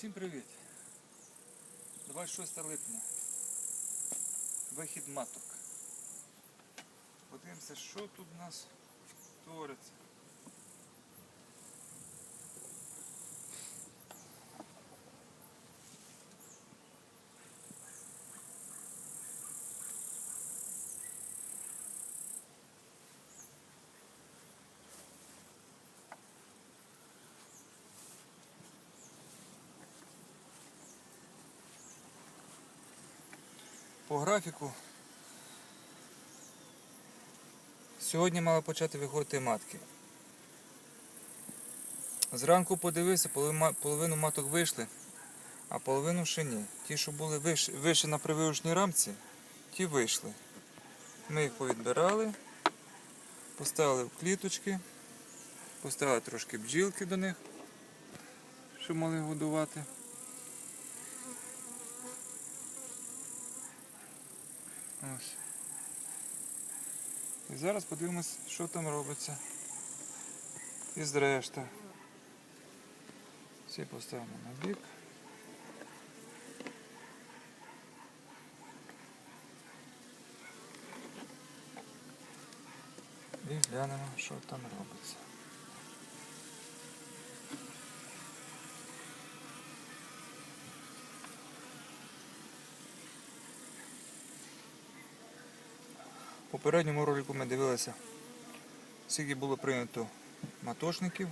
Всім привіт! 26 липня. Вихід маток. Подивимося, що тут у нас твориться. По графіку сьогодні мали почати виходити матки. Зранку подивився, половину маток вийшли, а половину ще ні. Ті, що були вище, на прививочній рамці, ті вийшли. Ми їх повідбирали, поставили в кліточки, поставили трошки бджілки до них, щоб могли годувати. Ось. І зараз подивимось, що там робиться. Із решта. Всі поставимо на бік. І глянемо, що там робиться. Попередньому ролику ми дивилися, скільки було прийнято матошників.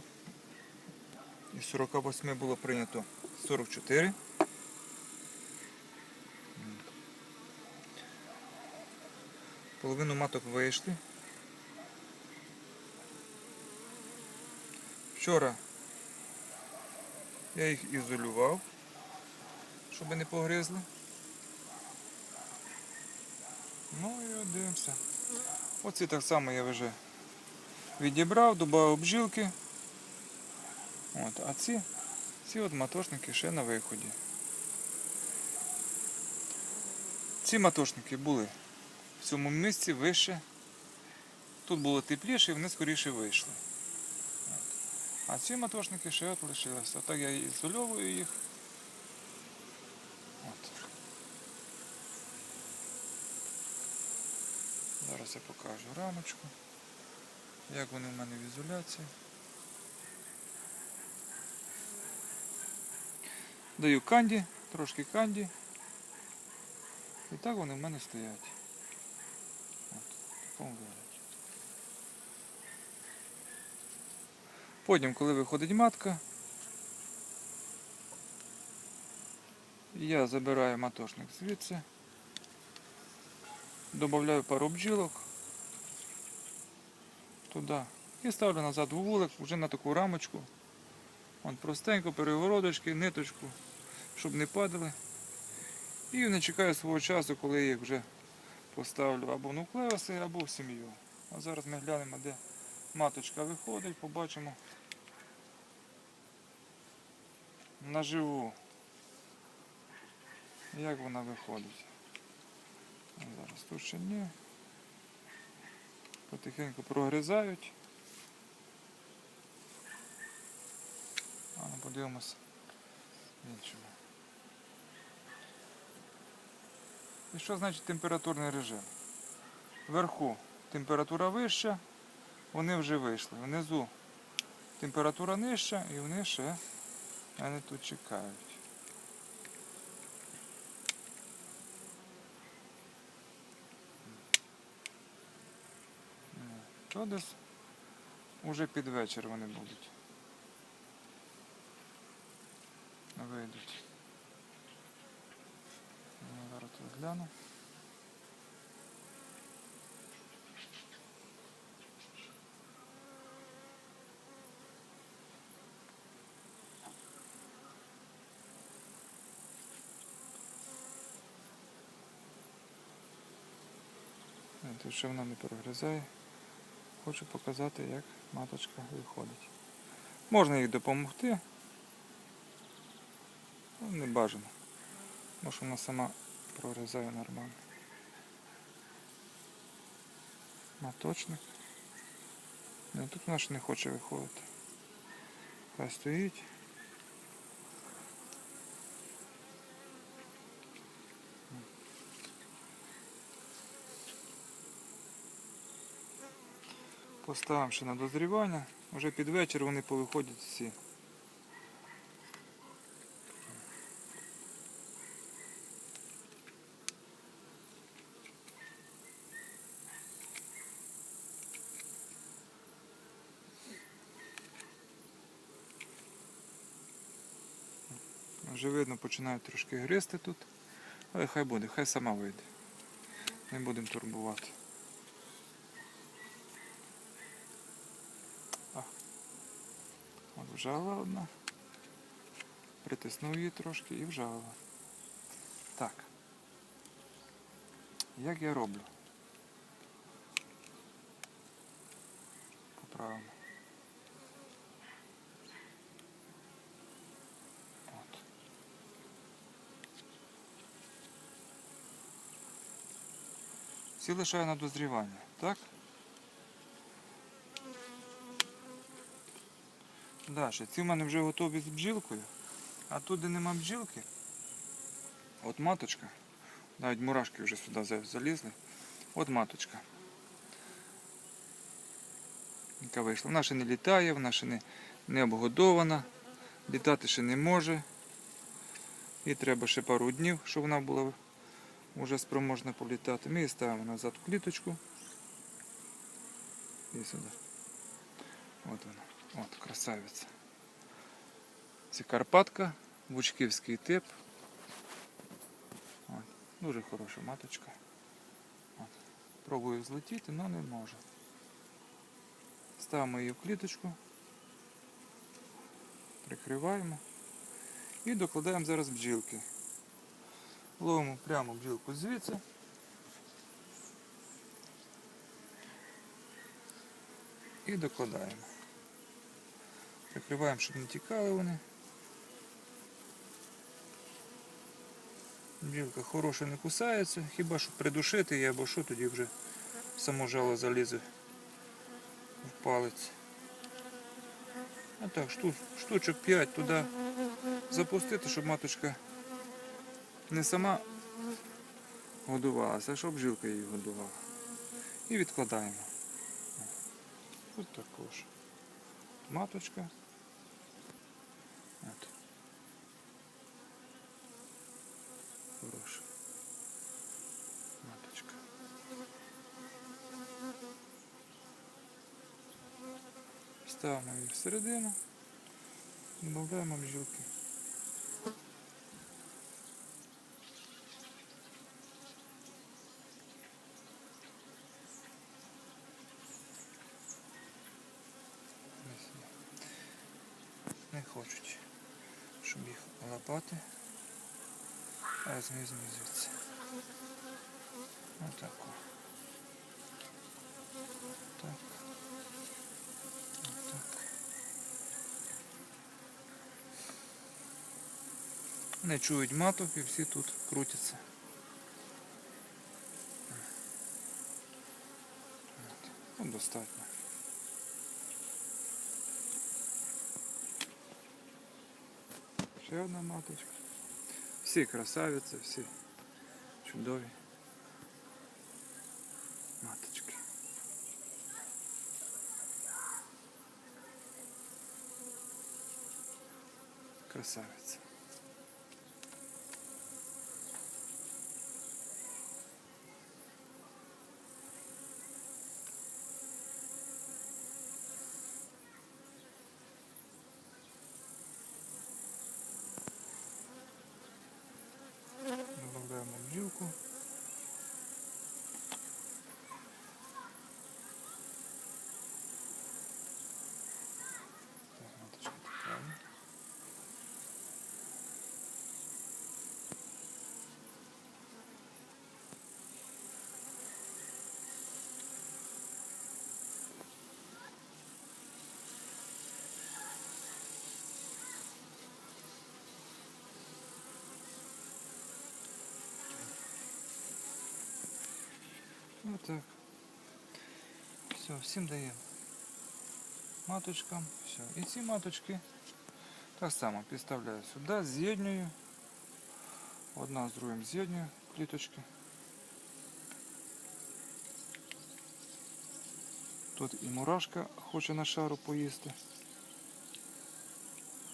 Із 48 було прийнято 44. Половину маток вийшли. Вчора я їх ізолював, щоб не погризли. Ну і дивимося. Оці так само я вже відібрав, додав бджілки. От, а ці, ці от матошники ще на виході. Ці матошники були в цьому місці вище. Тут було тепліше і вони скоріше вийшли. А ці матошники ще от лишилися. Отак я ізольовую їх. Зараз я покажу рамочку, як вони в мене в ізоляції. Даю канді, трошки канді. І так вони в мене стоять. От, в такому вигляді. Потім, коли виходить матка, я забираю матошник звідси, додаю пару бджілок туди і ставлю назад вулик вже на таку рамочку. Вон простенько, перегородочки, ниточку, щоб не падали. І не чекаю свого часу, коли я їх вже поставлю або в або в сім'ю. А зараз ми глянемо, де маточка виходить, побачимо наживу, як вона виходить. Зараз тут ще ні. Потихеньку прогризають. А ну подивимось іншому. І що значить температурний режим? Вверху температура вища, вони вже вийшли. Внизу температура нижча і вони ще мене тут чекають. То десь уже під вечір вони будуть. Вийдуть. Ну, Зараз гляну. Тут ще вона не прогризає. Хочу показати, як маточка виходить. Можна їй допомогти. але не бажано. Може вона сама прорізає нормально. Маточник. Ну, тут вона ж не хоче виходити. Хай стоїть. Поставимо ще на дозрівання. Вже під вечір вони повиходять всі. Вже видно, починають трошки гризти тут. Але хай буде, хай сама вийде. Не будемо турбувати. А. От вжала одна. Притиснув її трошки і вжала. Так. Як я роблю? Поправимо. От. Всі лишаю на дозрівання, так? Далі, ці в мене вже готові з бджілкою, а тут, де нема бджілки, от маточка, навіть мурашки вже сюди залізли, от маточка. Яка вийшла. Вона ще не літає, вона ще не, не обгодована, літати ще не може. І треба ще пару днів, щоб вона була вже спроможна політати. Ми її ставимо назад в кліточку. І сюди. От вона. От, красавиця. Це Карпатка, Бучківський тип. От, дуже хороша маточка. От. Пробую злетіти, але не може. Ставимо її в кліточку. Прикриваємо. І докладаємо зараз бджілки. Ловимо прямо бджілку звідси. І докладаємо. Прикриваємо, щоб не тікали вони. Бджілка хороша не кусається, хіба що придушити її або що, тоді вже само жало залізе в палець. А так, шту- штучок 5 туди запустити, щоб маточка не сама годувалася, а щоб жилка її годувала. І відкладаємо. Тут також. Маточка. От. Хороша. Маточка. Ставимо її всередину. Ось є. Не хочуть, щоб їх лапати. А візьмі звідси. Отак. о. Так. Отак. Не чують маток і всі тут крутяться. Ну, достатньо. Ще одна маточка. Всі красавиці, всі чудові маточки. Красавиці. Добавляємо Отак. Все, всім даємо. Маточкам. Все. І ці маточки так само підставляю сюди, з'єднюю. Одна з другим з'єднюю кліточки. Тут і мурашка хоче на шару поїсти.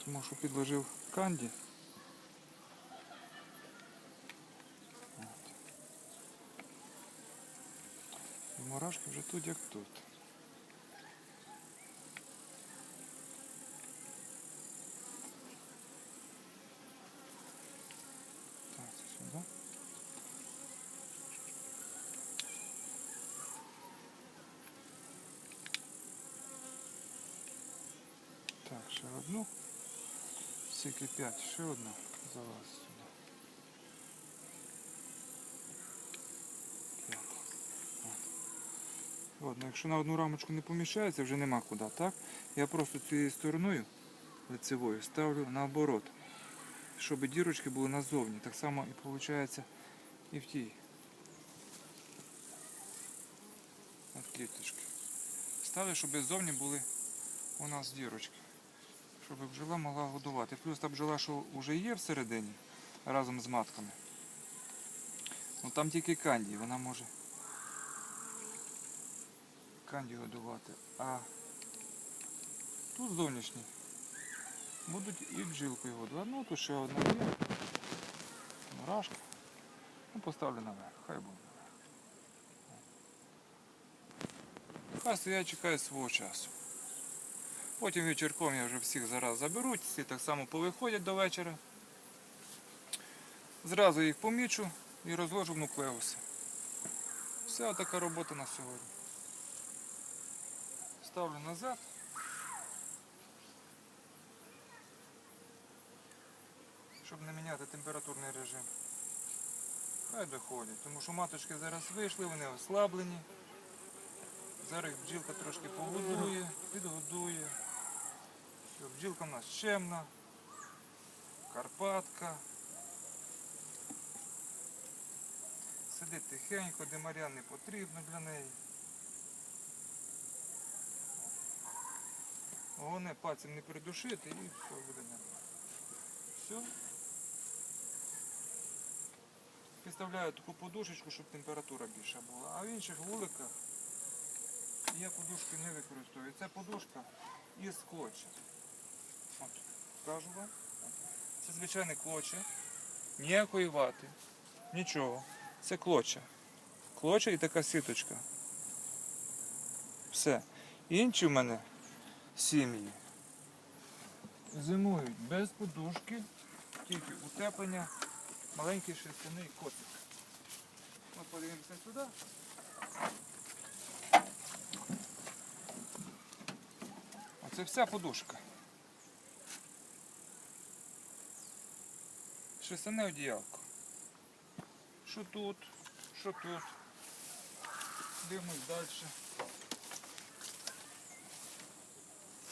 Тому що підложив канді. Мурашки вже тут як тут. Так, сюди. Так, ще одну. Скільки п'ять, ще одна залазить сюди. Ладно, якщо на одну рамочку не поміщається, вже нема куди, так? Я просто цією стороною лицевою ставлю наоборот, щоб дірочки були назовні. Так само і виходить і в тій. От кліточки. Ставлю, щоб ззовні були у нас дірочки щоб бджола могла годувати. Плюс та бджола, що вже є всередині разом з матками. Ну там тільки канді, вона може канді годувати. А тут зовнішні будуть і бджілкою годувати. Ну тут ще одна є. Мурашка. Ну поставлю наверх, хай буде. Хай стоять чекають свого часу. Потім вечірком я вже всіх зараз заберуть, всі так само повиходять до вечора. Зразу їх помічу і розложу в нуклеуси. Все така робота на сьогодні. Ставлю назад. Щоб не міняти температурний режим. Хай доходять, тому що маточки зараз вийшли, вони ослаблені. Зараз бджілка трошки погодує, підгодує. Все, бджілка в нас чемна, Карпатка. Сидить тихенько, демарян не потрібно для неї. Головне пальцем не придушити і все буде нормально. Все. Підставляю таку подушечку, щоб температура більша була. А в інших вуликах я подушки не використовую. Це подушка із клоча. От, кажу вам. Це звичайне клоче. Ніякої вати. Нічого. Це клоча. Клоча і така сіточка. Все. Інші в мене сім'ї зимують без подушки, тільки утеплення, маленький шерстяний котик. Ми подивимося сюди. Оце вся подушка. Шерстяне одіялко. Що тут, що тут. Дивимось далі.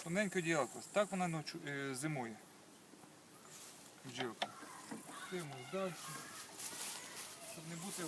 Тоненьке одіялко. Так вона ночу, е, зимує. Бджілка. Йдемо далі. Щоб не бути.